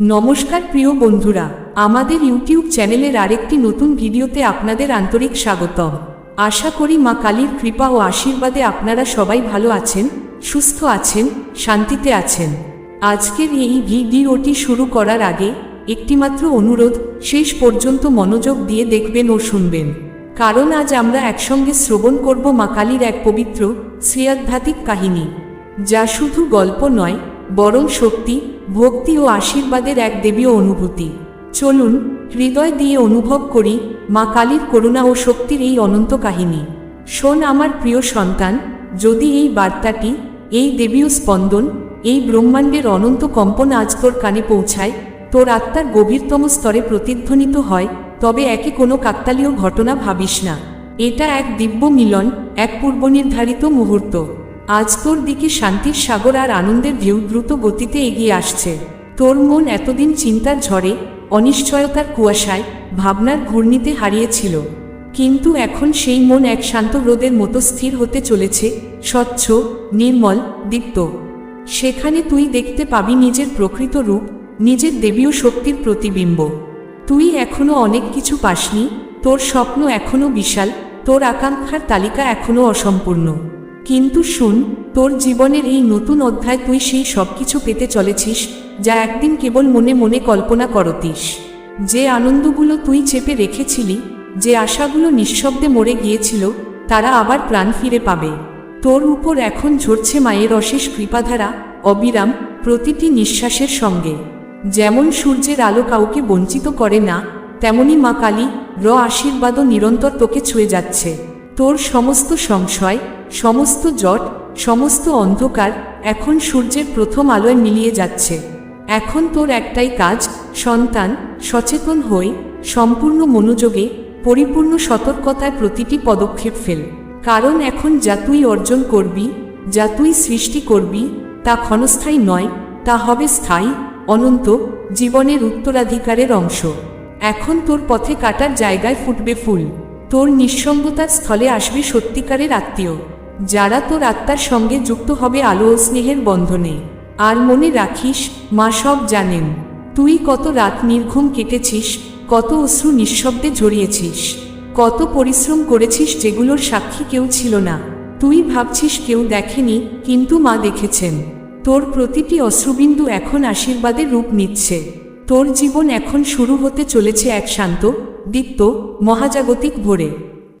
নমস্কার প্রিয় বন্ধুরা, আমাদের ইউটিউব চ্যানেলের আরেকটি নতুন ভিডিওতে আপনাদের আন্তরিক স্বাগতম। আশা করি মা কালীর কৃপা ও আশীর্বাদে আপনারা সবাই ভালো আছেন, সুস্থ আছেন, শান্তিতে আছেন। আজকের এই ভিডিওটি শুরু করার আগে একটিমাত্র অনুরোধ, শেষ পর্যন্ত মনোযোগ দিয়ে দেখবেন ও শুনবেন। কারণ আজ আমরা একসঙ্গে শ্রবণ করব মা কালীর এক পবিত্র, শ্রেয়াধ্যাত্মিক কাহিনী। যা শুধু গল্প নয়, বরং শক্তি ভক্তি ও আশীর্বাদের এক দেবীয় অনুভূতি। চলুন, হৃদয় দিয়ে অনুভব করি মা কালীর করুণা ও শক্তির এই অনন্ত কাহিনী। শোন আমার প্রিয় সন্তান, যদি এই বার্তাটি, এই দেবীয় স্পন্দন, এই ব্রহ্মাণ্ডের অনন্ত কম্পন আজ তোর কানে পৌঁছায়, তোর আত্মার গভীরতম স্তরে প্রতিধ্বনিত হয়, তবে একে কোনো কাকতালীয় ঘটনা ভাবিস না। এটা এক দিব্য মিলন, এক পূর্বনির্ধারিত মুহূর্ত। আজ তোর দিকে শান্তির সাগর আর আনন্দের ঢেউ দ্রুত গতিতে এগিয়ে আসছে। তোর মন এতদিন চিন্তার ঝড়ে, অনিশ্চয়তার কুয়াশায়, ভাবনার ঘূর্ণিতে হারিয়েছিল। কিন্তু এখন সেই মন এক শান্ত রোদের মতো স্থির হতে চলেছে, স্বচ্ছ, নির্মল, দীপ্ত। সেখানে তুই দেখতে পাবি নিজের প্রকৃত রূপ, নিজের দেবীয় শক্তির প্রতিবিম্ব। তুই এখনও অনেক কিছু পাসনি, তোর স্বপ্ন এখনও বিশাল, তোর আকাঙ্ক্ষার তালিকা এখনও অসম্পূর্ণ। কিন্তু শুন, তোর জীবনের এই নতুন অধ্যায় তুই সেই সব কিছু পেতে চলেছিস, যা একদিন কেবল মনে মনে কল্পনা করতিস। যে আনন্দগুলো তুই চেপে রেখেছিলি, যে আশাগুলো নিঃশব্দে মরে গিয়েছিল, তারা আবার প্রাণ ফিরে পাবে। তোর উপর এখন ঝরছে মায়ের অশেষ কৃপাধারা, অবিরাম, প্রতিটি নিঃশ্বাসের সঙ্গে। যেমন সূর্যের আলো কাউকে বঞ্চিত করে না, তেমনি মা কালী র আশীর্বাদও নিরন্তর তোকে ছুঁয়ে যাচ্ছে। তোর সমস্ত সংশয়, সমস্ত জট, সমস্ত অন্ধকার এখন সূর্যের প্রথম আলোয় মিলিয়ে যাচ্ছে। এখন তোর একটাই কাজ, সন্তান, সচেতন হয়ে সম্পূর্ণ মনোযোগে, পরিপূর্ণ সতর্কতায় প্রতিটি পদক্ষেপ ফেল। কারণ এখন যা তুই অর্জন করবি, যা তুই সৃষ্টি করবি, তা ক্ষণস্থায়ী নয়, তা হবে স্থায়ী, অনন্ত, জীবনের উত্তরাধিকারের অংশ। এখন তোর পথে কাটার জায়গায় ফুটবে ফুল। তোর নিঃসঙ্গতার স্থলে আসবে সত্যিকারের আত্মীয়। যারা তোর আত্মার সঙ্গে যুক্ত হবে আলো ও স্নেহের বন্ধনে। আর মনে রাখিস, মা সব জানেন। তুই কত রাত নির্ঘুম কেটেছিস, কত অশ্রু নিঃশব্দে ঝরিয়েছিস। কত পরিশ্রম করেছিস যেগুলোর সাক্ষী কেউ ছিল না। তুই ভাবছিস কেউ দেখেনি, কিন্তু মা দেখেছেন। তোর প্রতিটি অশ্রুবিন্দু এখন আশীর্বাদের রূপ নিচ্ছে। তোর জীবন এখন শুরু হতে চলেছে এক শান্ত, দীপ্ত, মহাজাগতিক ভোরে।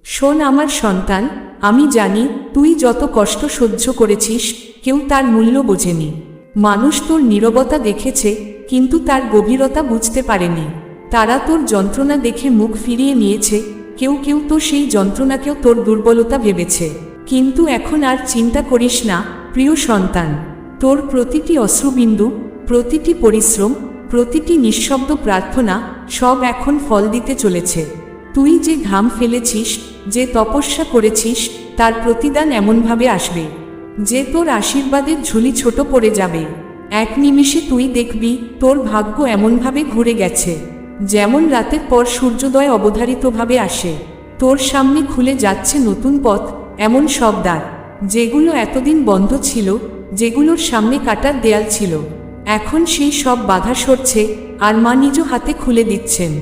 শোন আমার সন্তান, আমি জানি তুই যত কষ্ট সহ্য করেছিস, কেউ তার মূল্য বোঝেনি। মানুষ তোর নীরবতা দেখেছে, কিন্তু তার গভীরতা বুঝতে পারেনি। তারা তোর যন্ত্রণা দেখে মুখ ফিরিয়ে নিয়েছে, কেউ কেউ তো সেই যন্ত্রণাকেও তোর দুর্বলতা ভেবেছে। কিন্তু এখন আর চিন্তা করিস না, প্রিয় সন্তান। তোর প্রতিটি অশ্রুবিন্দু, প্রতিটি পরিশ্রম প্রতিটি নিঃশব্দ প্রার্থনা সব এখন ফল দিতে চলেছে। তুই যে ঘাম ফেলেছিস, যে তপস্যা করেছিস, তার প্রতিদান এমনভাবে আসবে, যে তোর আশীর্বাদের ঝুলি ছোট পড়ে যাবে। এক নিমিষে তুই দেখবি, তোর ভাগ্য এমনভাবে ঘুরে গেছে, যেমন রাতের পর সূর্যোদয় অবধারিতভাবে আসে। তোর সামনে খুলে যাচ্ছে নতুন পথ, এমন সব দ্বার, যেগুলো এতদিন বন্ধ ছিল, যেগুলোর সামনে কাটার দেয়াল ছিল। এখন সেই সব বাধা সরছে আর মা নিজ হাতে খুলে দিচ্ছেন।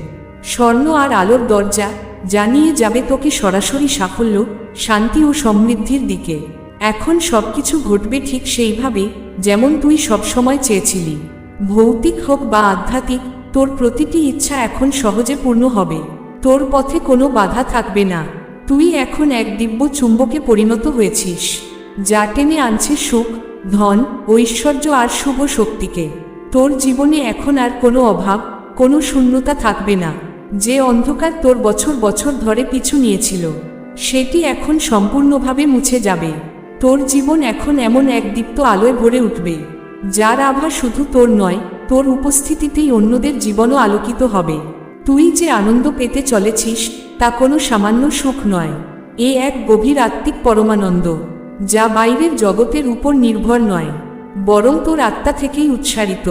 স্বর্ণ আর আলোর দরজা জানিয়ে যাবে তোকে সরাসরি সাফল্য, শান্তি ও সমৃদ্ধির দিকে। এখন সবকিছু ঘটবে ঠিক সেইভাবে যেমন তুই সবসময় চেয়েছিলি। ভৌতিক হোক বা আধ্যাত্মিক, তোর প্রতিটি ইচ্ছা এখন সহজে পূর্ণ হবে। তোর পথে কোনো বাধা থাকবে না। তুই এখন এক দিব্য চুম্বকে পরিণত হয়েছিস। যা টেনে আনছে সুখ ধন, ঐশ্বর্য আর শুভ শক্তিকে। তোর জীবনে এখন আর কোনো অভাব, কোনো শূন্যতা থাকবে না। যে অন্ধকার তোর বছর বছর ধরে পিছু নিয়েছিল, সেটি এখন সম্পূর্ণভাবে মুছে যাবে। তোর জীবন এখন এমন এক দীপ্ত আলোয় ভরে উঠবে, যার আভা শুধু তোর নয়, তোর উপস্থিতিতেই অন্যদের জীবনও আলোকিত হবে। তুই যে আনন্দ পেতে চলেছিস, তা কোনো সামান্য সুখ নয়। এ এক গভীর আত্মিক পরমানন্দ। যা বাইরের জগতের উপর নির্ভর নয়, বরং তোর আত্মা থেকেই উৎসারিত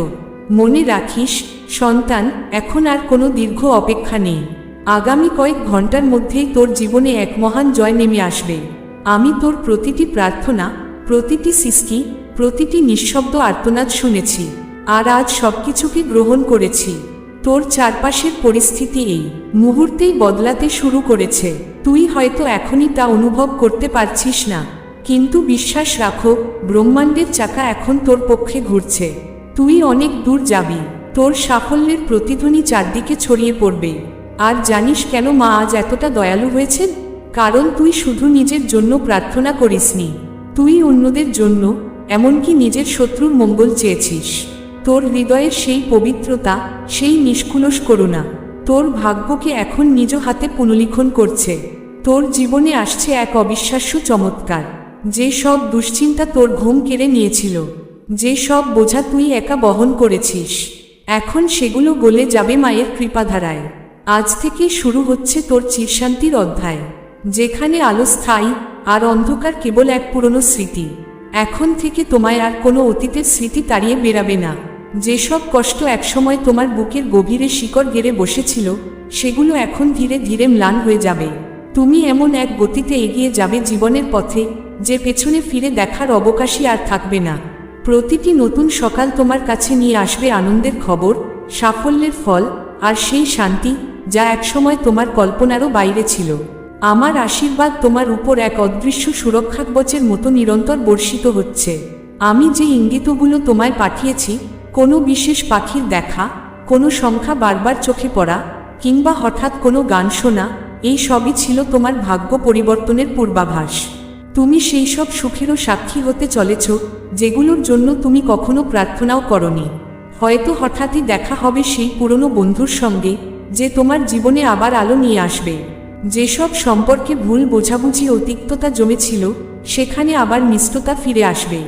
মনে রাখিস, সন্তান, এখন আর কোনো দীর্ঘ অপেক্ষা নেই। আগামী কয়েক ঘণ্টার মধ্যেই তোর জীবনে এক মহান জয় নেমে আসবে। আমি তোর প্রতিটি প্রার্থনা, প্রতিটি সৃষ্টি প্রতিটি নিঃশব্দ আর্তনাদ শুনেছি, আর আজ সবকিছুকে গ্রহণ করেছি। তোর চারপাশের পরিস্থিতি এই মুহূর্তেই বদলাতে শুরু করেছে। তুই হয়তো এখনই তা অনুভব করতে পারছিস না। কিন্তু বিশ্বাস রাখো, ব্রহ্মাণ্ডের চাকা এখন তোর পক্ষে ঘুরছে। তুই অনেক দূর যাবি, তোর সাফল্যের প্রতিধ্বনি চারদিকে ছড়িয়ে পড়বে। আর জানিস কেন মা আজ এতটা দয়ালু হয়েছেন? কারণ তুই শুধু নিজের জন্য প্রার্থনা করিসনি। তুই অন্যদের জন্য, এমনকি নিজের শত্রুর মঙ্গল চেয়েছিস। তোর হৃদয়ের সেই পবিত্রতা, সেই নিষ্কুলস করুণা, তোর ভাগ্যকে এখন নিজ হাতে পুনলিখন করছে। তোর জীবনে আসছে এক অবিশ্বাস্য চমৎকার। যে সব দুশ্চিন্তা তোর ঘুম কেড়ে নিয়েছিল, যে সব বোঝা তুই একা বহন করেছিস, এখন সেগুলো গলে যাবে মায়ের কৃপাধারায়। আজ থেকে শুরু হচ্ছে তোর চিরশান্তির অধ্যায়, যেখানে আলো স্থায়ী আর অন্ধকার কেবল এক পুরনো স্মৃতি। এখন থেকে তোমায় আর কোনো অতীতের স্মৃতি তাড়িয়ে বেরাবে না। যেসব কষ্ট একসময় তোমার বুকের গভীরে শিকড় গেড়ে বসেছিল, সেগুলো এখন ধীরে ধীরে ম্লান হয়ে যাবে। তুমি এমন এক গতিতে এগিয়ে যাবে জীবনের পথে যে পেছনে ফিরে দেখার অবকাশই আর থাকবে না। প্রতিটি নতুন সকাল তোমার কাছে নিয়ে আসবে আনন্দের খবর, সাফল্যের ফল আর সেই শান্তি যা একসময় তোমার কল্পনারও বাইরে ছিল। আমার আশীর্বাদ তোমার উপর এক অদৃশ্য সুরক্ষা কবচের মতো নিরন্তর বর্ষিত হচ্ছে। আমি যে ইঙ্গিতগুলো তোমায় পাঠিয়েছি, কোনো বিশেষ পাখির দেখা, কোনো সংখ্যা বারবার চোখে পড়া, কিংবা হঠাৎ কোনো গান শোনা, এই সবই ছিল তোমার ভাগ্য পরিবর্তনের পূর্বাভাস। তুমি সেই সব সুখেরও সাক্ষী হতে চলেছ, যেগুলোর জন্য তুমি কখনো প্রার্থনাও করনি। হয়তো হঠাৎই দেখা হবে সেই পুরনো বন্ধুর সঙ্গে, যে তোমার জীবনে আবার আলো নিয়ে আসবে। যেসব সম্পর্কে ভুল বোঝাবুঝি ও তিক্ততা জমেছিল, সেখানে আবার মিষ্টতা ফিরে আসবে।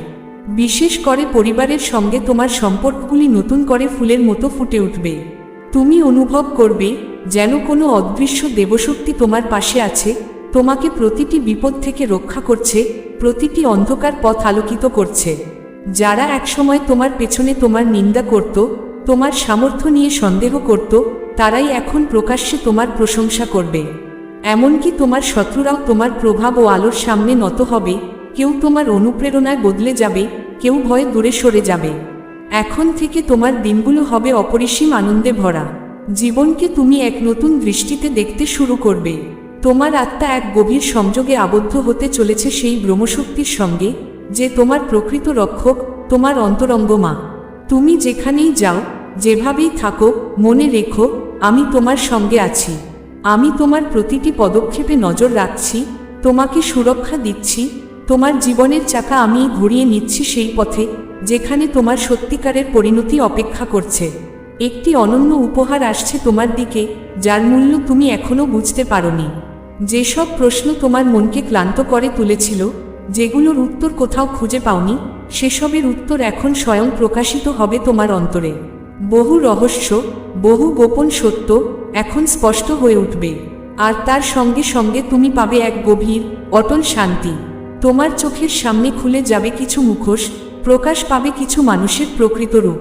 বিশেষ করে পরিবারের সঙ্গে তোমার সম্পর্কগুলি নতুন করে ফুলের মতো ফুটে উঠবে। তুমি অনুভব করবে, যেন কোনো অদৃশ্য দেবশক্তি তোমার পাশে আছে তোমাকে প্রতিটি বিপদ থেকে রক্ষা করছে, প্রতিটি অন্ধকার পথ আলোকিত করছে। যারা একসময় তোমার পেছনে তোমার নিন্দা করত, তোমার সামর্থ্য নিয়ে সন্দেহ করত, তারাই এখন প্রকাশ্যে তোমার প্রশংসা করবে। এমনকি তোমার শত্রুরাও তোমার প্রভাব ও আলোর সামনে নত হবে, কেউ তোমার অনুপ্রেরণায় বদলে যাবে, কেউ ভয়ে দূরে সরে যাবে। এখন থেকে তোমার দিনগুলো হবে অপরিসীম আনন্দে ভরা। জীবনকে তুমি এক নতুন দৃষ্টিতে দেখতে শুরু করবে। তোমার আত্মা এক গভীর সংযোগে আবদ্ধ হতে চলেছে সেই ব্রহ্মশক্তির সঙ্গে, যে তোমার প্রকৃত রক্ষক, তোমার অন্তরঙ্গ মা তুমি যেখানেই যাও, যেভাবেই থাকো, মনে রেখো, আমি তোমার সঙ্গে আছি। আমি তোমার প্রতিটি পদক্ষেপে নজর রাখছি, তোমাকে সুরক্ষা দিচ্ছি, তোমার জীবনের চাকা আমি ঘুরিয়ে নিচ্ছি সেই পথে, যেখানে তোমার সত্যিকারের পরিণতি অপেক্ষা করছে। একটি অনন্য উপহার আসছে তোমার দিকে, যার মূল্য তুমি এখনও বুঝতে পারোনি। যেসব প্রশ্ন তোমার মনকে ক্লান্ত করে তুলেছিল, যেগুলোর উত্তর কোথাও খুঁজে পাওনি, সেসবের উত্তর এখন স্বয়ং প্রকাশিত হবে তোমার অন্তরে। বহু রহস্য, বহু গোপন সত্য এখন স্পষ্ট হয়ে উঠবে, আর তার সঙ্গে সঙ্গে তুমি পাবে এক গভীর, অটল শান্তি। তোমার চোখের সামনে খুলে যাবে কিছু মুখোশ, প্রকাশ পাবে কিছু মানুষের প্রকৃত রূপ।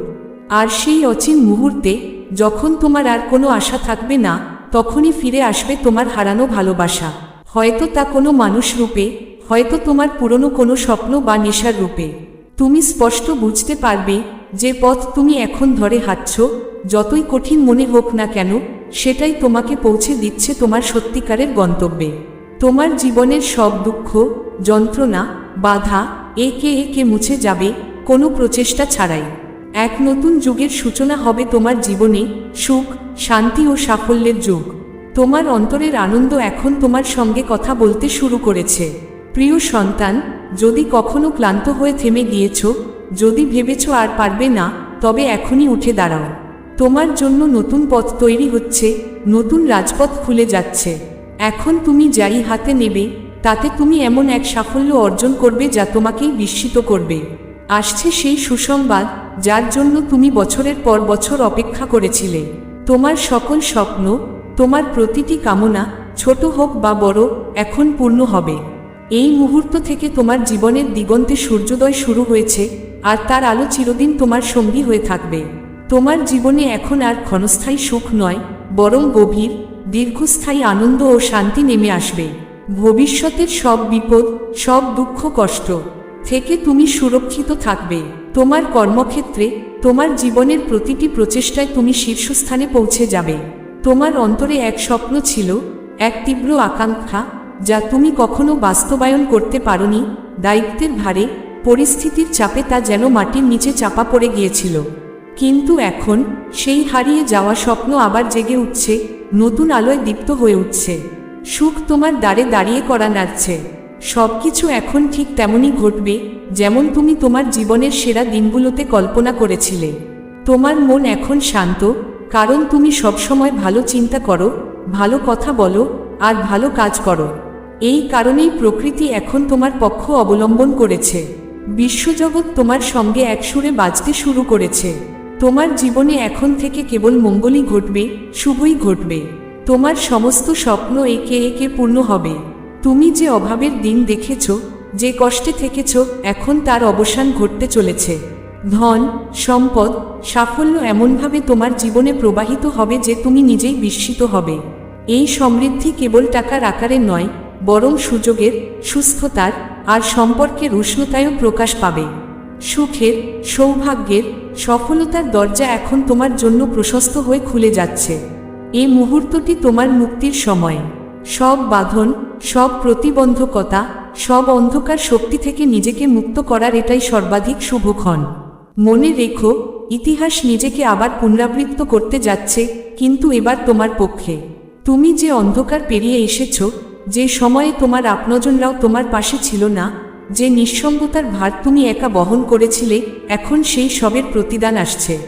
আর সেই অচিন মুহূর্তে, যখন তোমার আর কোনো আশা থাকবে না তখনই ফিরে আসবে তোমার হারানো ভালোবাসা। হয়তো তা কোনো মানুষ রূপে, হয়তো তোমার পুরনো কোনো স্বপ্ন বা নেশার রূপে। তুমি স্পষ্ট বুঝতে পারবে যে পথ তুমি এখন ধরে হাঁটছ, যতই কঠিন মনে হোক না কেন, সেটাই তোমাকে পৌঁছে দিচ্ছে তোমার সত্যিকারের গন্তব্যে। তোমার জীবনের সব দুঃখ, যন্ত্রণা, বাধা একে একে মুছে যাবে কোনো প্রচেষ্টা ছাড়াই। এক নতুন যুগের সূচনা হবে তোমার জীবনে সুখ শান্তি ও সাফল্যের যুগ। তোমার অন্তরের আনন্দ এখন তোমার সঙ্গে কথা বলতে শুরু করেছে। প্রিয় সন্তান, যদি কখনো ক্লান্ত হয়ে থেমে গিয়েছ, যদি ভেবেছ আর পারবে না, তবে এখনই উঠে দাঁড়াও। তোমার জন্য নতুন পথ তৈরি হচ্ছে, নতুন রাজপথ খুলে যাচ্ছে। এখন তুমি যাই হাতে নেবে, তাতে তুমি এমন এক সাফল্য অর্জন করবে যা তোমাকেই বিস্মিত করবে। আসছে সেই সুসংবাদ, যার জন্য তুমি বছরের পর বছর অপেক্ষা করেছিলে। তোমার সকল স্বপ্ন, তোমার প্রতিটি কামনা ছোট হোক বা বড়, এখন পূর্ণ হবে। এই মুহূর্ত থেকে তোমার জীবনের দিগন্তে সূর্যোদয় শুরু হয়েছে, আর তার আলো চিরদিন তোমার সঙ্গী হয়ে থাকবে। তোমার জীবনে এখন আর ক্ষণস্থায়ী সুখ নয়, বরং গভীর, দীর্ঘস্থায়ী আনন্দ ও শান্তি নেমে আসবে। ভবিষ্যতের সব বিপদ, সব দুঃখ, কষ্ট থেকে তুমি সুরক্ষিত থাকবে। তোমার কর্মক্ষেত্রে, তোমার জীবনের প্রতিটি প্রচেষ্টায় তুমি শীর্ষস্থানে পৌঁছে যাবে। তোমার অন্তরে এক স্বপ্ন ছিল, এক তীব্র আকাঙ্ক্ষা, যা তুমি কখনো বাস্তবায়ন করতে পারোনি, দায়িত্বের ভারে, পরিস্থিতির চাপে তা যেন মাটির নিচে চাপা পড়ে গিয়েছিল। কিন্তু এখন, সেই হারিয়ে যাওয়া স্বপ্ন আবার জেগে উঠছে, নতুন আলোয় দীপ্ত হয়ে উঠছে। সুখ তোমার দ্বারে দাঁড়িয়ে করা নাড়ছে সবকিছু এখন ঠিক তেমনই ঘটবে, যেমন তুমি তোমার জীবনের সেরা দিনগুলোতে কল্পনা করেছিলে। তোমার মন এখন শান্ত, কারণ তুমি সবসময় ভালো চিন্তা করো, ভালো কথা বলো, আর ভালো কাজ করো। এই কারণেই প্রকৃতি এখন তোমার পক্ষ অবলম্বন করেছে। বিশ্বজগৎ তোমার সঙ্গে একসুরে বাজতে শুরু করেছে। তোমার জীবনে এখন থেকে কেবল মঙ্গলই ঘটবে, শুভই ঘটবে। তোমার সমস্ত স্বপ্ন একে একে পূর্ণ হবে। তুমি যে অভাবের দিন দেখেছ, যে কষ্টে থেকেছ, এখন তার অবসান ঘটতে চলেছে। ধন, সম্পদ, সাফল্য এমনভাবে তোমার জীবনে প্রবাহিত হবে যে তুমি নিজেই বিস্মিত হবে। এই সমৃদ্ধি কেবল টাকার আকারে নয়, বরং সুযোগের, সুস্থতার আর সম্পর্কের উষ্ণতায়ও প্রকাশ পাবে। সুখের, সৌভাগ্যের, সফলতার দরজা এখন তোমার জন্য প্রশস্ত হয়ে খুলে যাচ্ছে। এই মুহূর্তটি তোমার মুক্তির সময়। সব বাঁধন, সব প্রতিবন্ধকতা, সব অন্ধকার শক্তি থেকে নিজেকে মুক্ত করার এটাই সর্বাধিক শুভক্ষণ মনে রেখো, ইতিহাস নিজেকে আবার পুনরাবৃত্ত করতে যাচ্ছে, কিন্তু এবার তোমার পক্ষে। তুমি যে অন্ধকার পেরিয়ে এসেছ, যে সময়ে তোমার আপনজনরাও তোমার পাশে ছিল না, যে নিঃসঙ্গতার ভার তুমি একা বহন করেছিলে, এখন সেই সবের প্রতিদান আসছে।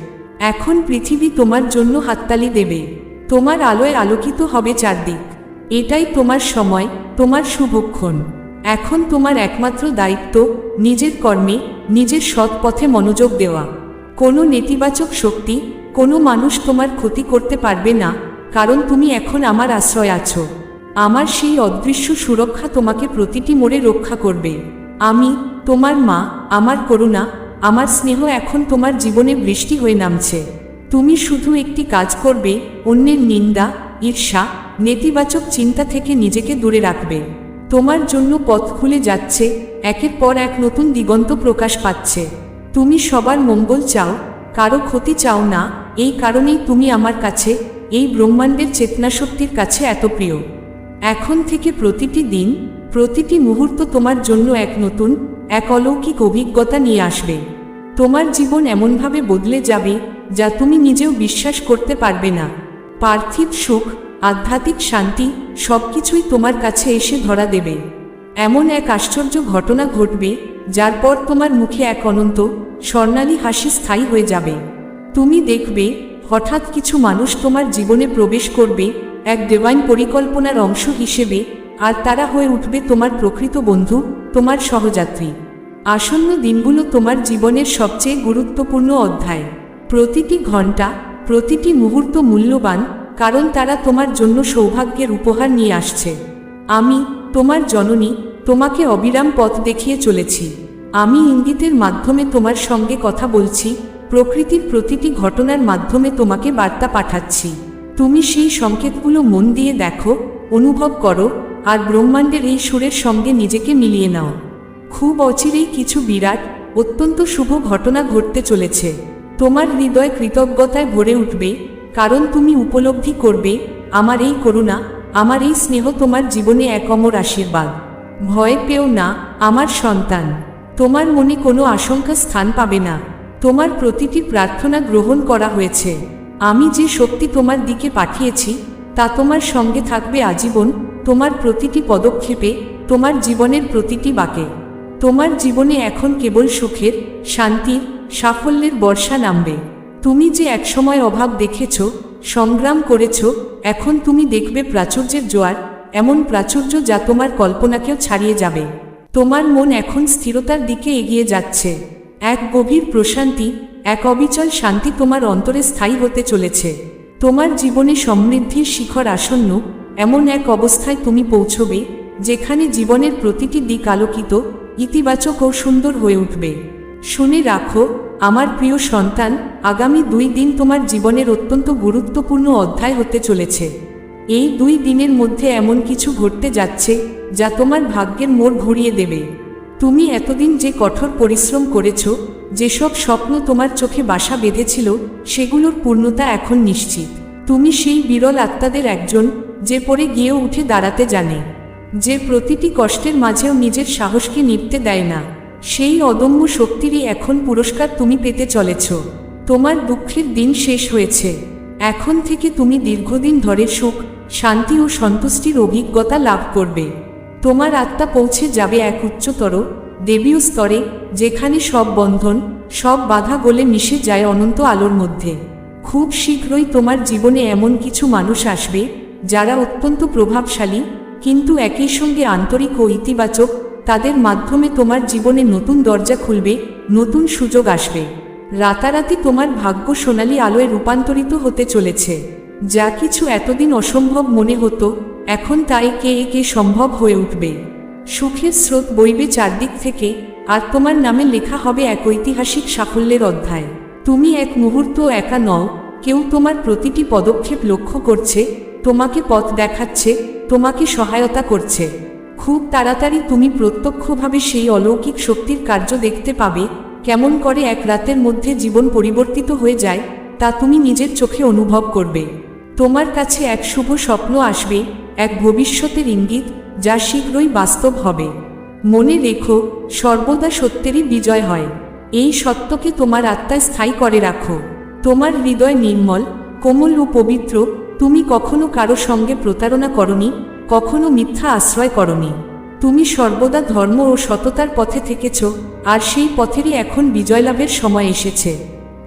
এখন পৃথিবী তোমার জন্য হাততালি দেবে। তোমার আলোয় আলোকিত হবে চারদিক। এটাই তোমার সময়, তোমার শুভক্ষণ। এখন তোমার একমাত্র দায়িত্ব, নিজের কর্মে, নিজের সৎ পথে মনোযোগ দেওয়া। কোনো নেতিবাচক শক্তি, কোনো মানুষ তোমার ক্ষতি করতে পারবে না, কারণ তুমি এখন আমার আশ্রয় আছো। আমার সেই অদৃশ্য সুরক্ষা তোমাকে প্রতিটি মোড়ে রক্ষা করবে। আমি, তোমার মা, আমার করুণা, আমার স্নেহ এখন তোমার জীবনে বৃষ্টি হয়ে নামছে। তুমি শুধু একটি কাজ করবে, অন্যের নিন্দা, ঈর্ষা নেতিবাচক চিন্তা থেকে নিজেকে দূরে রাখবে। তোমার জন্য পথ খুলে যাচ্ছে, একের পর এক নতুন দিগন্ত প্রকাশ পাচ্ছে। তুমি সবার মঙ্গল চাও, কারও ক্ষতি চাও না, এই কারণেই তুমি আমার কাছে, এই ব্রহ্মাণ্ডের চেতনাশক্তির কাছে এত প্রিয়। এখন থেকে প্রতিটি দিন, প্রতিটি মুহূর্ত তোমার জন্য এক নতুন, এক অলৌকিক অভিজ্ঞতা নিয়ে আসবে। তোমার জীবন এমনভাবে বদলে যাবে, যা তুমি নিজেও বিশ্বাস করতে পারবে না। পার্থিব সুখ আধ্যাত্মিক শান্তি সবকিছুই তোমার কাছে এসে ধরা দেবে। এমন এক আশ্চর্য ঘটনা ঘটবে, যার পর তোমার মুখে এক অনন্ত, স্বর্ণালী হাসি স্থায়ী হয়ে যাবে। তুমি দেখবে, হঠাৎ কিছু মানুষ তোমার জীবনে প্রবেশ করবে, এক ডিভাইন পরিকল্পনার অংশ হিসেবে, আর তারা হয়ে উঠবে তোমার প্রকৃত বন্ধু, তোমার সহযাত্রী। আসন্ন দিনগুলো তোমার জীবনের সবচেয়ে গুরুত্বপূর্ণ অধ্যায়। প্রতিটি ঘণ্টা প্রতিটি মুহূর্ত মূল্যবান কারণ তারা তোমার জন্য সৌভাগ্যের উপহার নিয়ে আসছে। আমি, তোমার জননী, তোমাকে অবিরাম পথ দেখিয়ে চলেছি। আমি ইঙ্গিতের মাধ্যমে তোমার সঙ্গে কথা বলছি, প্রকৃতির প্রতিটি ঘটনার মাধ্যমে তোমাকে বার্তা পাঠাচ্ছি। তুমি সেই সংকেতগুলো মন দিয়ে দেখো, অনুভব করো, আর ব্রহ্মাণ্ডের এই সুরের সঙ্গে নিজেকে মিলিয়ে নাও। খুব অচিরেই কিছু বিরাট, অত্যন্ত শুভ ঘটনা ঘটতে চলেছে। তোমার হৃদয় কৃতজ্ঞতায় ভরে উঠবে কারণ তুমি উপলব্ধি করবে, আমার এই করুণা, আমার এই স্নেহ তোমার জীবনে এক অমর আশীর্বাদ। ভয় পেও না, আমার সন্তান, তোমার মনে কোনো আশঙ্কা স্থান পাবে না, তোমার প্রতিটি প্রার্থনা গ্রহণ করা হয়েছে। আমি যে শক্তি তোমার দিকে পাঠিয়েছি, তা তোমার সঙ্গে থাকবে আজীবন, তোমার প্রতিটি পদক্ষেপে, তোমার জীবনের প্রতিটি বাকে। তোমার জীবনে এখন কেবল সুখের, শান্তির, সাফল্যের বর্ষা নামবে। তুমি যে একসময় অভাব দেখেছ, সংগ্রাম করেছ, এখন তুমি দেখবে প্রাচুর্যের জোয়ার, এমন প্রাচুর্য যা তোমার কল্পনাকেও ছাড়িয়ে যাবে। তোমার মন এখন স্থিরতার দিকে এগিয়ে যাচ্ছে। এক গভীর প্রশান্তি, এক অবিচল শান্তি তোমার অন্তরে স্থায়ী হতে চলেছে। তোমার জীবনে সমৃদ্ধির শিখর আসন্ন, এমন এক অবস্থায় তুমি পৌঁছবে, যেখানে জীবনের প্রতিটি দিক আলোকিত, ইতিবাচক ও সুন্দর হয়ে উঠবে। শুনে রাখো আমার প্রিয় সন্তান, আগামী দুই দিন তোমার জীবনের অত্যন্ত গুরুত্বপূর্ণ অধ্যায় হতে চলেছে। এই দুই দিনের মধ্যে এমন কিছু ঘটতে যাচ্ছে, যা তোমার ভাগ্যের মোড় ঘুরিয়ে দেবে। তুমি এতদিন যে কঠোর পরিশ্রম করেছ, যেসব স্বপ্ন তোমার চোখে বাসা বেঁধেছিল, সেগুলোর পূর্ণতা এখন নিশ্চিত। তুমি সেই বিরল আত্মাদের একজন, যে পরে গিয়েও উঠে দাঁড়াতে জানে। যে প্রতিটি কষ্টের মাঝেও নিজের সাহসকে নিপতে দেয় না। সেই অদম্য শক্তিরই এখন পুরস্কার তুমি পেতে চলেছ। তোমার দুঃখের দিন শেষ হয়েছে। এখন থেকে তুমি দীর্ঘদিন ধরে সুখ, শান্তি ও সন্তুষ্টির অভিজ্ঞতা লাভ করবে। তোমার আত্মা পৌঁছে যাবে এক উচ্চতর, দেবীয় স্তরে, যেখানে সব বন্ধন, সব বাধা গলে মিশে যায় অনন্ত আলোর মধ্যে। খুব শীঘ্রই তোমার জীবনে এমন কিছু মানুষ আসবে, যারা অত্যন্ত প্রভাবশালী, কিন্তু একই সঙ্গে আন্তরিক ও ইতিবাচক তাদের মাধ্যমে তোমার জীবনে নতুন দরজা খুলবে, নতুন সুযোগ আসবে। রাতারাতি তোমার ভাগ্য সোনালী আলোয় রূপান্তরিত হতে চলেছে। যা কিছু এতদিন অসম্ভব মনে হতো, এখন তাই কে একে সম্ভব হয়ে উঠবে। সুখের স্রোত বইবে চারদিক থেকে, আর তোমার নামে লেখা হবে এক ঐতিহাসিক সাফল্যের অধ্যায়। তুমি এক মুহূর্ত একা নও, কেউ তোমার প্রতিটি পদক্ষেপ লক্ষ্য করছে, তোমাকে পথ দেখাচ্ছে, তোমাকে সহায়তা করছে। খুব তাড়াতাড়ি তুমি প্রত্যক্ষভাবে সেই অলৌকিক শক্তির কার্য দেখতে পাবে, কেমন করে এক রাতের মধ্যে জীবন পরিবর্তিত হয়ে যায়, তা তুমি নিজের চোখে অনুভব করবে। তোমার কাছে এক শুভ স্বপ্ন আসবে, এক ভবিষ্যতের ইঙ্গিত, যা শীঘ্রই বাস্তব হবে। মনে রেখো, সর্বদা সত্যেরই বিজয় হয়। এই সত্যকে তোমার আত্মায় স্থায়ী করে রাখো। তোমার হৃদয় নির্মল, কোমল ও পবিত্র, তুমি কখনো কারও সঙ্গে প্রতারণা করনি কখনো মিথ্যা আশ্রয় করনি। তুমি সর্বদা ধর্ম ও সততার পথে থেকেছ, আর সেই পথেরই এখন বিজয় লাভের সময় এসেছে।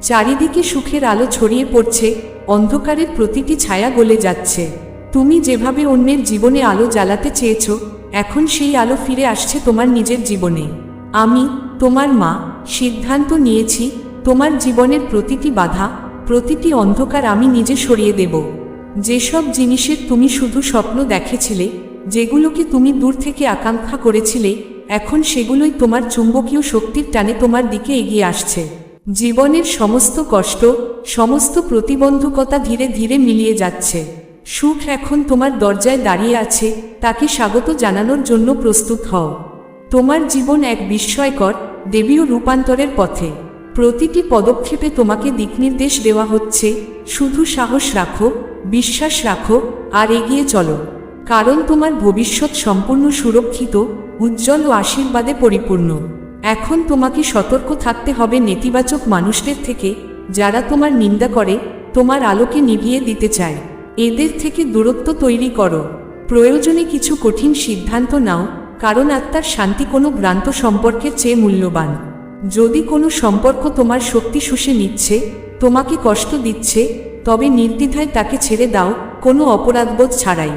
চারিদিকে সুখের আলো ছড়িয়ে পড়ছে, অন্ধকারের প্রতিটি ছায়া গলে যাচ্ছে। তুমি যেভাবে অন্যের জীবনে আলো জ্বালাতে চেয়েছ, এখন সেই আলো ফিরে আসছে তোমার নিজের জীবনে। আমি, তোমার মা, সিদ্ধান্ত নিয়েছি, তোমার জীবনের প্রতিটি বাধা, প্রতিটি অন্ধকার আমি নিজে সরিয়ে দেব। যেসব জিনিসের তুমি শুধু স্বপ্ন দেখেছিলে, যেগুলোকে তুমি দূর থেকে আকাঙ্ক্ষা করেছিলে, এখন সেগুলোই তোমার চুম্বকীয় শক্তির টানে তোমার দিকে এগিয়ে আসছে। জীবনের সমস্ত কষ্ট, সমস্ত প্রতিবন্ধকতা ধীরে ধীরে মিলিয়ে যাচ্ছে। সুখ এখন তোমার দরজায় দাঁড়িয়ে আছে, তাকে স্বাগত জানানোর জন্য প্রস্তুত হও। তোমার জীবন এক বিস্ময়কর, দেবীয় রূপান্তরের পথে। প্রতিটি পদক্ষেপে তোমাকে দিকনির্দেশ দেওয়া হচ্ছে, শুধু সাহস রাখো বিশ্বাস রাখো আর এগিয়ে চলো। কারণ তোমার ভবিষ্যৎ সম্পূর্ণ সুরক্ষিত, উজ্জ্বল ও আশীর্বাদে পরিপূর্ণ। এখন তোমাকে সতর্ক থাকতে হবে নেতিবাচক মানুষদের থেকে, যারা তোমার নিন্দা করে, তোমার আলোকে নিভিয়ে দিতে চায়। এদের থেকে দূরত্ব তৈরি করো। প্রয়োজনে কিছু কঠিন সিদ্ধান্ত নাও, কারণ আত্মার শান্তি কোনো ভ্রান্ত সম্পর্কের চেয়ে মূল্যবান। যদি কোনো সম্পর্ক তোমার শক্তি শুষে নিচ্ছে, তোমাকে কষ্ট দিচ্ছে তবে নির্দ্বিধায় তাকে ছেড়ে দাও, কোনো অপরাধবোধ ছাড়াই।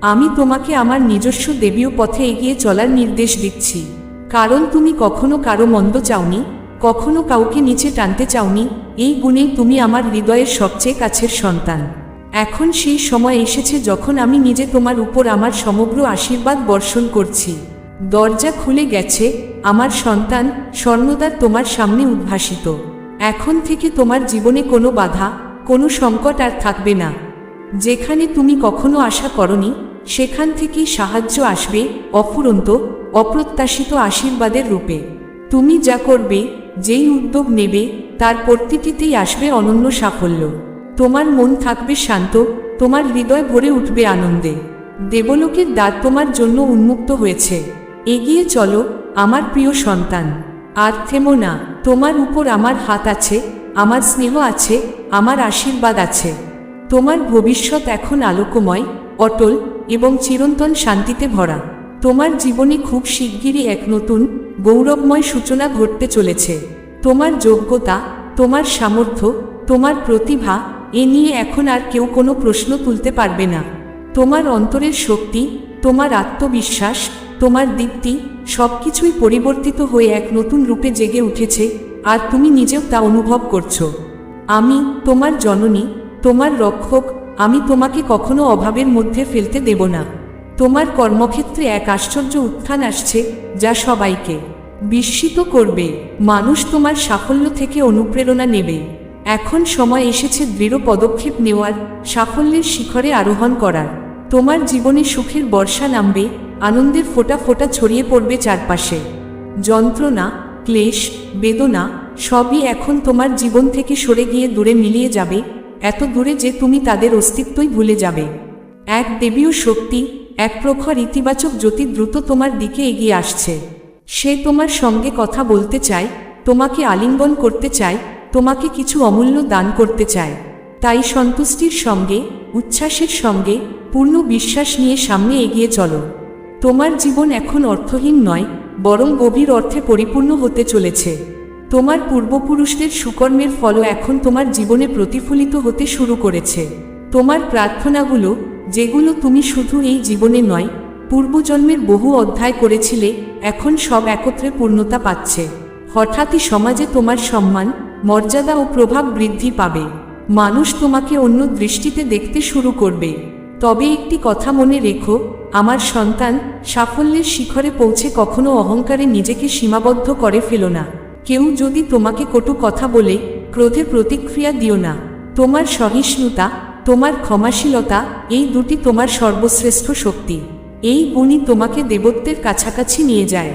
আমি তোমাকে আমার নিজস্ব দেবীয় পথে এগিয়ে চলার নির্দেশ দিচ্ছি। কারণ তুমি কখনো কারও মন্দ চাওনি, কখনো কাউকে নিচে টানতে চাওনি, এই গুণেই তুমি আমার হৃদয়ের সবচেয়ে কাছের সন্তান। এখন সেই সময় এসেছে যখন আমি নিজে তোমার উপর আমার সমগ্র আশীর্বাদ বর্ষণ করছি। দরজা খুলে গেছে, আমার সন্তান স্বর্ণদার তোমার সামনে উদ্ভাসিত। এখন থেকে তোমার জীবনে কোনো বাধা কোনো সংকট আর থাকবে না। যেখানে তুমি কখনো আশা করনি, সেখান থেকেই সাহায্য আসবে অফুরন্ত, অপ্রত্যাশিত আশীর্বাদের রূপে। তুমি যা করবে, যেই উদ্যোগ নেবে, তার প্রতিটিতেই আসবে অনন্য সাফল্য। তোমার মন থাকবে শান্ত, তোমার হৃদয় ভরে উঠবে আনন্দে। দেবলোকের দ্বার তোমার জন্য উন্মুক্ত হয়েছে। এগিয়ে চলো, আমার প্রিয় সন্তান। আর থেমো না, তোমার উপর আমার হাত আছে আমার স্নেহ আছে, আমার আশীর্বাদ আছে। তোমার ভবিষ্যৎ এখন আলোকময়, অটল এবং চিরন্তন শান্তিতে ভরা। তোমার জীবনে খুব শিগগিরই এক নতুন, গৌরবময় সূচনা ঘটতে চলেছে। তোমার যোগ্যতা, তোমার সামর্থ্য, তোমার প্রতিভা, এ নিয়ে এখন আর কেউ কোনো প্রশ্ন তুলতে পারবে না। তোমার অন্তরের শক্তি, তোমার আত্মবিশ্বাস, তোমার দীপ্তি সব কিছুই পরিবর্তিত হয়ে এক নতুন রূপে জেগে উঠেছে, আর তুমি নিজেও তা অনুভব করছ। আমি, তোমার জননী, তোমার রক্ষক, আমি তোমাকে কখনো অভাবের মধ্যে ফেলতে দেব না। তোমার কর্মক্ষেত্রে এক আশ্চর্য উত্থান আসছে, যা সবাইকে বিস্মিত করবে। মানুষ তোমার সাফল্য থেকে অনুপ্রেরণা নেবে। এখন সময় এসেছে দৃঢ় পদক্ষেপ নেওয়ার, সাফল্যের শিখরে আরোহণ করার। তোমার জীবনে সুখের বর্ষা নামবে আনন্দের ফোঁটা ফোঁটা ছড়িয়ে পড়বে চারপাশে। যন্ত্রণা, ক্লেশ, বেদনা সবই এখন তোমার জীবন থেকে সরে গিয়ে দূরে মিলিয়ে যাবে, এত দূরে যে তুমি তাদের অস্তিত্বই ভুলে যাবে। এক দেবীয় শক্তি, এক প্রখর ইতিবাচক জ্যোতি দ্রুত তোমার দিকে এগিয়ে আসছে। সে তোমার সঙ্গে কথা বলতে চায়, তোমাকে আলিঙ্গন করতে চায়, তোমাকে কিছু অমূল্য দান করতে চায়। তাই সন্তুষ্টির সঙ্গে, উচ্ছ্বাসের সঙ্গে, পূর্ণ বিশ্বাস নিয়ে সামনে এগিয়ে চলো। তোমার জীবন এখন অর্থহীন নয়, বরং গভীর অর্থে পরিপূর্ণ হতে চলেছে। তোমার পূর্বপুরুষদের সুকর্মের ফলও এখন তোমার জীবনে প্রতিফলিত হতে শুরু করেছে। তোমার প্রার্থনাগুলো, যেগুলো তুমি শুধু এই জীবনে নয়, পূর্বজন্মের বহু অধ্যায় করেছিলে, এখন সব একত্রে পূর্ণতা পাচ্ছে। হঠাৎই সমাজে তোমার সম্মান, মর্যাদা ও প্রভাব বৃদ্ধি পাবে। মানুষ তোমাকে অন্য দৃষ্টিতে দেখতে শুরু করবে। তবে একটি কথা মনে রেখো, আমার সন্তান সাফল্যের শিখরে পৌঁছে কখনো অহংকারে নিজেকে সীমাবদ্ধ করে ফেলো না। কেউ যদি তোমাকে কটু কথা বলে, ক্রোধে প্রতিক্রিয়া দিও না। তোমার সহিষ্ণুতা, তোমার ক্ষমাশীলতা, এই দুটি তোমার সর্বশ্রেষ্ঠ শক্তি। এই গুণই তোমাকে দেবত্বের কাছাকাছি নিয়ে যায়।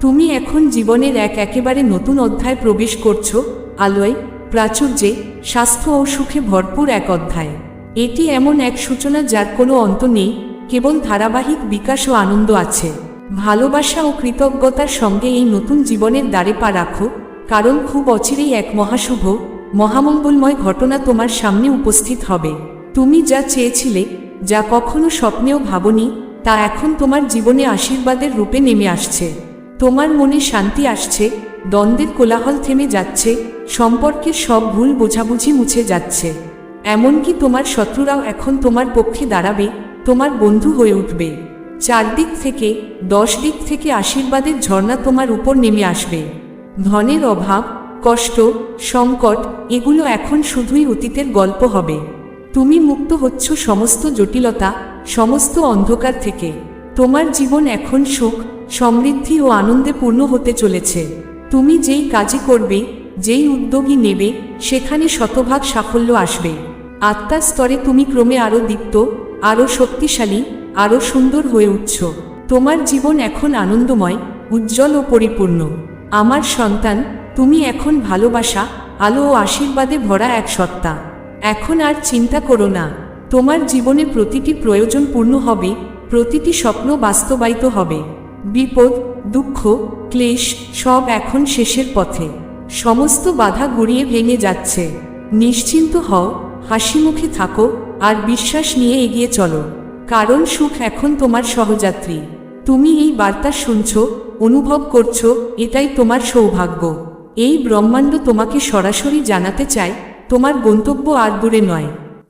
তুমি এখন জীবনের এক একেবারে নতুন অধ্যায় প্রবেশ করছ, আলোয়, প্রাচুর্যে, স্বাস্থ্য ও সুখে ভরপুর এক অধ্যায়। এটি এমন এক সূচনা যার কোনো অন্ত নেই, কেবল ধারাবাহিক বিকাশ ও আনন্দ আছে। ভালোবাসা ও কৃতজ্ঞতার সঙ্গে এই নতুন জীবনের দ্বারে পা রাখো, কারণ খুব অচিরেই এক মহাশুভ, মহামঙ্গলময় ঘটনা তোমার সামনে উপস্থিত হবে। তুমি যা চেয়েছিলে, যা কখনো স্বপ্নেও ভাবনি, তা এখন তোমার জীবনে আশীর্বাদের রূপে নেমে আসছে। তোমার মনে শান্তি আসছে, দ্বন্দ্বের কোলাহল থেমে যাচ্ছে, সম্পর্কের সব ভুল বোঝাবুঝি মুছে যাচ্ছে। এমনকি তোমার শত্রুরাও এখন তোমার পক্ষে দাঁড়াবে, তোমার বন্ধু হয়ে উঠবে। চারদিক থেকে দশ দিক থেকে আশীর্বাদের ঝর্ণা তোমার উপর নেমে আসবে। ধনের অভাব, কষ্ট, সংকট, এগুলো এখন শুধুই অতীতের গল্প হবে। তুমি মুক্ত হচ্ছ সমস্ত জটিলতা, সমস্ত অন্ধকার থেকে। তোমার জীবন এখন সুখ, সমৃদ্ধি ও আনন্দে পূর্ণ হতে চলেছে। তুমি যেই কাজই করবে, যেই উদ্যোগী নেবে, সেখানে শতভাগ সাফল্য আসবে। আত্মার স্তরে তুমি ক্রমে আরও দীপ্ত আরও শক্তিশালী আরও সুন্দর হয়ে উঠছ। তোমার জীবন এখন আনন্দময়, উজ্জ্বল ও পরিপূর্ণ। আমার সন্তান, তুমি এখন ভালোবাসা, আলো ও আশীর্বাদে ভরা এক সত্তা। এখন আর চিন্তা করো না। তোমার জীবনে প্রতিটি প্রয়োজন পূর্ণ হবে, প্রতিটি স্বপ্ন বাস্তবায়িত হবে। বিপদ, দুঃখ, ক্লেশ সব এখন শেষের পথে। সমস্ত বাধা গুড়িয়ে ভেঙে যাচ্ছে। নিশ্চিন্ত হও হাসি মুখে থাকো আর বিশ্বাস নিয়ে এগিয়ে চলো। কারণ সুখ এখন তোমার সহযাত্রী। তুমি এই বার্তা শুনছ, অনুভব করছ, এটাই তোমার সৌভাগ্য। এই ব্রহ্মাণ্ড তোমাকে সরাসরি জানাতে চায়, তোমার গন্তব্য আর দূরে নয়।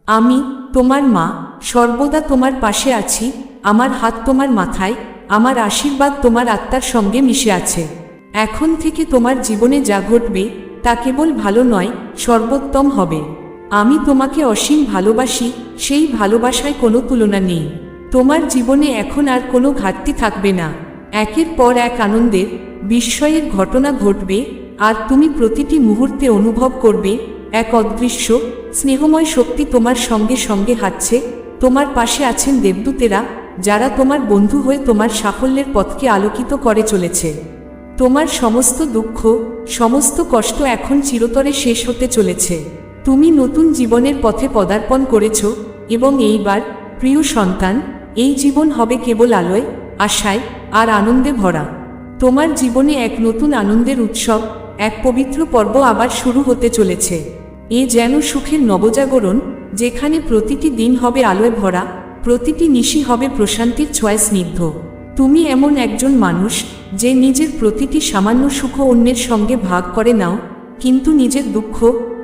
আমি, তোমার মা, সর্বদা তোমার পাশে আছি, আমার হাত তোমার মাথায়, আমার আশীর্বাদ তোমার আত্মার সঙ্গে মিশে আছে। এখন থেকে তোমার জীবনে যা ঘটবে, তা কেবল ভালো নয়, সর্বোত্তম হবে। আমি তোমাকে অসীম ভালোবাসি, সেই ভালোবাসায় কোনো তুলনা নেই। তোমার জীবনে এখন আর কোনো ঘাটতি থাকবে না। একের পর এক আনন্দের বিস্ময়ের ঘটনা ঘটবে, আর তুমি প্রতিটি মুহূর্তে অনুভব করবে, এক অদৃশ্য, স্নেহময় শক্তি তোমার সঙ্গে সঙ্গে হাঁটছে, তোমার পাশে আছেন দেবদূতেরা, যারা তোমার বন্ধু হয়ে তোমার সাফল্যের পথকে আলোকিত করে চলেছে। তোমার সমস্ত দুঃখ, সমস্ত কষ্ট এখন চিরতরে শেষ হতে চলেছে। তুমি নতুন জীবনের পথে পদার্পণ করেছ, এবং এইবার, প্রিয় সন্তান, এই জীবন হবে কেবল আলোয়, আশায়, আর আনন্দে ভরা। তোমার জীবনে এক নতুন আনন্দের উৎসব, এক পবিত্র পর্ব আবার শুরু হতে চলেছে। এ যেন সুখের নবজাগরণ, যেখানে প্রতিটি দিন হবে আলোয় ভরা, প্রতিটি নিশি হবে প্রশান্তির ছয় স্নিগ্ধ। তুমি এমন একজন মানুষ, যে নিজের প্রতিটি সামান্য সুখ অন্যের সঙ্গে ভাগ করে নাও কিন্তু নিজের দুঃখ,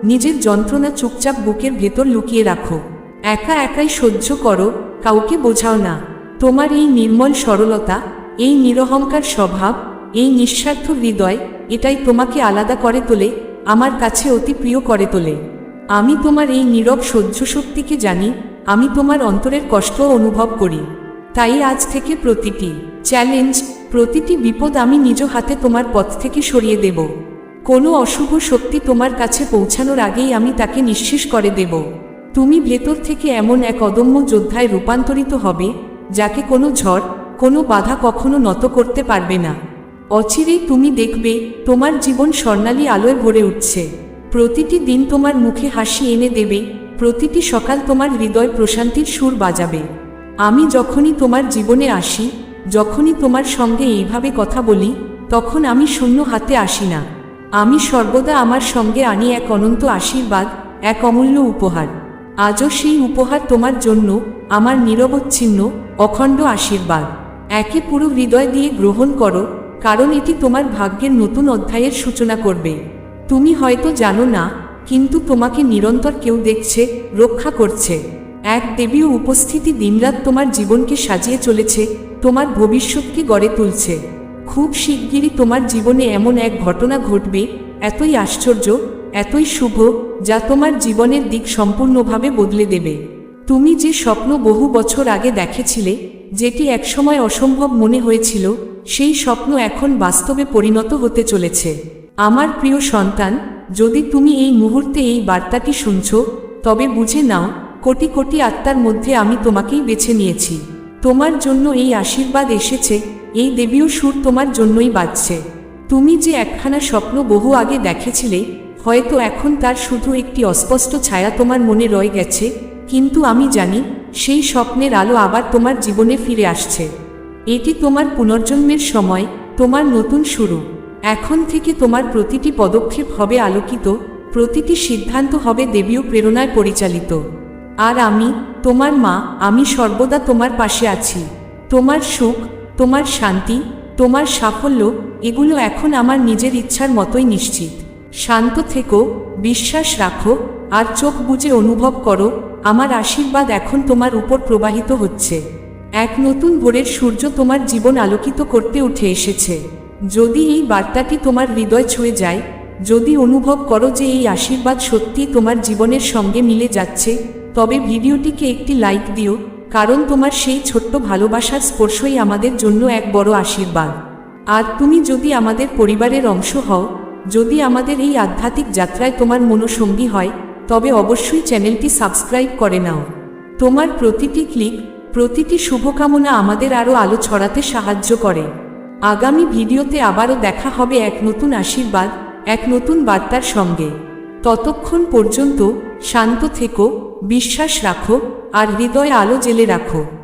নিজের যন্ত্রণা চুপচাপ বুকের ভেতর লুকিয়ে রাখো। একা একাই সহ্য করো, কাউকে বোঝাও না। তোমার এই নির্মল সরলতা, এই নিরহংকার স্বভাব, এই নিঃস্বার্থ হৃদয়, এটাই তোমাকে আলাদা করে তোলে, আমার কাছে অতি প্রিয় করে তোলে। আমি তোমার এই নীরব সহ্য শক্তিকে জানি, আমি তোমার অন্তরের কষ্ট অনুভব করি। তাই আজ থেকে প্রতিটি চ্যালেঞ্জ প্রতিটি বিপদ আমি নিজ হাতে তোমার পথ থেকে সরিয়ে দেব। কোনো অশুভ শক্তি তোমার কাছে পৌঁছানোর আগেই আমি তাকে নিঃশেষ করে দেব। তুমি ভেতর থেকে এমন এক অদম্য যোদ্ধায় রূপান্তরিত হবে, যাকে কোনো ঝড়, কোনো বাধা কখনো নত করতে পারবে না। অচিরেই তুমি দেখবে, তোমার জীবন স্বর্ণালী আলোয় ভরে উঠছে। প্রতিটি দিন তোমার মুখে হাসি এনে দেবে, প্রতিটি সকাল তোমার হৃদয় প্রশান্তির সুর বাজাবে। আমি যখনই তোমার জীবনে আসি, যখনই তোমার সঙ্গে এইভাবে কথা বলি, তখন আমি শূন্য হাতে আসি না। আমি সর্বদা আমার সঙ্গে আনি এক অনন্ত আশীর্বাদ, এক অমূল্য উপহার। আজও সেই উপহার তোমার জন্য, আমার নিরবচ্ছিন্ন, অখণ্ড আশীর্বাদ। একে পুরো হৃদয় দিয়ে গ্রহণ করো, কারণ এটি তোমার ভাগ্যের নতুন অধ্যায়ের সূচনা করবে। তুমি হয়তো জানো না, কিন্তু তোমাকে নিরন্তর কেউ দেখছে, রক্ষা করছে। এক দেবীয় উপস্থিতি দিনরাত তোমার জীবনকে সাজিয়ে চলেছে, তোমার ভবিষ্যৎকে গড়ে তুলছে। খুব শিগগিরই তোমার জীবনে এমন এক ঘটনা ঘটবে, এতই আশ্চর্য, এতই শুভ, যা তোমার জীবনের দিক সম্পূর্ণভাবে বদলে দেবে। তুমি যে স্বপ্ন বহু বছর আগে দেখেছিলে, যেটি একসময় অসম্ভব মনে হয়েছিল, সেই স্বপ্ন এখন বাস্তবে পরিণত হতে চলেছে। আমার প্রিয় সন্তান, যদি তুমি এই মুহূর্তে এই বার্তাটি শুনছ, তবে বুঝে নাও, কোটি কোটি আত্মার মধ্যে আমি তোমাকেই বেছে নিয়েছি। তোমার জন্য এই আশীর্বাদ এসেছে, এই দেবীয় সুর তোমার জন্যই বাজছে। তুমি যে একখানা স্বপ্ন বহু আগে দেখেছিলে, হয়তো এখন তার শুধু একটি অস্পষ্ট ছায়া তোমার মনে রয়ে গেছে, কিন্তু আমি জানি, সেই স্বপ্নের আলো আবার তোমার জীবনে ফিরে আসছে। এটি তোমার পুনর্জন্মের সময়, তোমার নতুন শুরু। এখন থেকে তোমার প্রতিটি পদক্ষেপ হবে আলোকিত, প্রতিটি সিদ্ধান্ত হবে দেবীয় প্রেরণায় পরিচালিত। আর আমি, তোমার মা, আমি সর্বদা তোমার পাশে আছি। তোমার সুখ, তোমার শান্তি, তোমার সাফল্য, এগুলো এখন আমার নিজের ইচ্ছার মতোই নিশ্চিত। শান্ত থেকো, বিশ্বাস রাখো, আর চোখ বুজে অনুভব করো, আমার আশীর্বাদ এখন তোমার উপর প্রবাহিত হচ্ছে। এক নতুন ভোরের সূর্য তোমার জীবন আলোকিত করতে উঠে এসেছে। যদি এই বার্তাটি তোমার হৃদয় ছুঁয়ে যায়, যদি অনুভব করো যে এই আশীর্বাদ সত্যি তোমার জীবনের সঙ্গে মিলে যাচ্ছে তবে ভিডিওটিকে একটি লাইক দিও, কারণ তোমার সেই ছোট্ট ভালোবাসার স্পর্শই আমাদের জন্য এক বড় আশীর্বাদ। আর তুমি যদি আমাদের পরিবারের অংশ হও, যদি আমাদের এই আধ্যাত্মিক যাত্রায় তোমার মনোসঙ্গী হয়, তবে অবশ্যই চ্যানেলটি সাবস্ক্রাইব করে নাও। তোমার প্রতিটি ক্লিক, প্রতিটি শুভকামনা আমাদের আরও আলো ছড়াতে সাহায্য করে। আগামী ভিডিওতে আবারও দেখা হবে এক নতুন আশীর্বাদ, এক নতুন বার্তার সঙ্গে। ততক্ষণ পর্যন্ত শান্ত থেকো বিশ্বাস রাখো আর হৃদয় আলো জেলে রাখো।